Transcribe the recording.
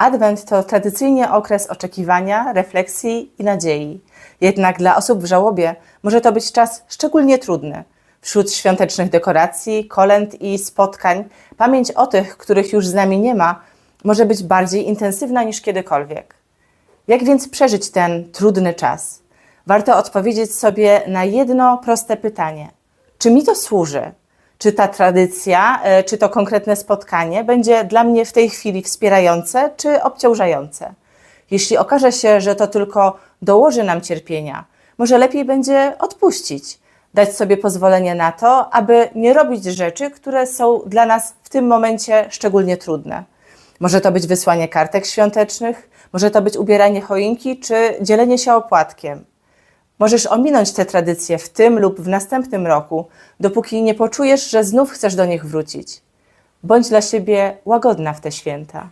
Adwent to tradycyjnie okres oczekiwania, refleksji i nadziei. Jednak dla osób w żałobie może to być czas szczególnie trudny. Wśród świątecznych dekoracji, kolęd i spotkań, pamięć o tych, których już z nami nie ma, może być bardziej intensywna niż kiedykolwiek. Jak więc przeżyć ten trudny czas? Warto odpowiedzieć sobie na jedno proste pytanie: czy mi to służy? Czy ta tradycja, e, czy to konkretne spotkanie będzie dla mnie w tej chwili wspierające czy obciążające? Jeśli okaże się, że to tylko dołoży nam cierpienia, może lepiej będzie odpuścić, dać sobie pozwolenie na to, aby nie robić rzeczy, które są dla nas w tym momencie szczególnie trudne. Może to być wysłanie kartek świątecznych, może to być ubieranie choinki czy dzielenie się opłatkiem. Możesz ominąć te tradycje w tym lub w następnym roku, dopóki nie poczujesz, że znów chcesz do nich wrócić. Bądź dla siebie łagodna w te święta.